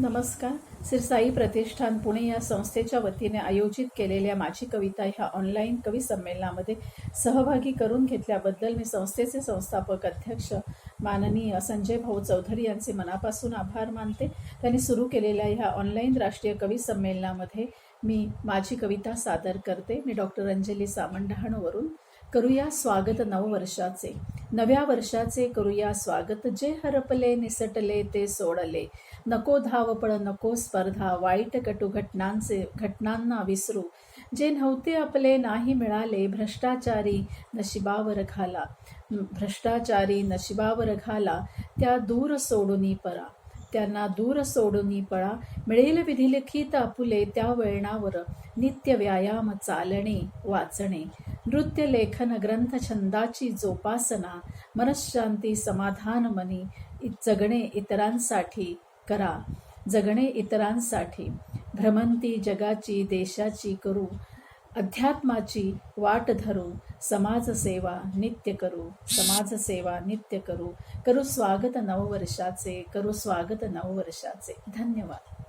नमस्कार. सिरसाई प्रतिष्ठान पुणे या संस्थेच्या वतीने आयोजित केलेल्या माझी कविता ह्या ऑनलाईन कवी संमेलनामध्ये सहभागी करून घेतल्याबद्दल मी संस्थेचे संस्थापक अध्यक्ष माननीय संजय भाऊ चौधरी यांचे मनापासून आभार मानते. त्यांनी सुरू केलेल्या ह्या ऑनलाईन राष्ट्रीय कवी संमेलनामध्ये मी माझी कविता सादर करते. मी डॉक्टर अंजली सामंडहाणवरून. करूया स्वागत नववर्षाचे. नव्या वर्षाचे करूया स्वागत. जे हरपले निसटले ते सोडले. नको धावपळ नको स्पर्धा वाईट कटू घटनांचे घटनांना विसरू. जे नव्हते आपले नाही मिळाले भ्रष्टाचारी नशिबावर घाला. भ्रष्टाचारी नशिबावर घाला त्या दूर सोडूनी परा. त्यांना दूर सोडूनी पळा. मिळेल विधिलिखित आपुले त्या वळणावर. नित्य व्यायाम चालणे वाचणे. नृत्य लेखन ग्रंथ छंदाची जोपासना. मनशांती समाधान मनी. इ- जगणे इतरांसाठी करा. जगणे इतरांसाठी. भ्रमंती जगाची देशाची करू. अध्यात्माची वाट धरू समाजसेवा नित्य करू समाजसेवा नित्य करू. करू स्वागत नववर्षाचे करू स्वागत नववर्षाचे. धन्यवाद.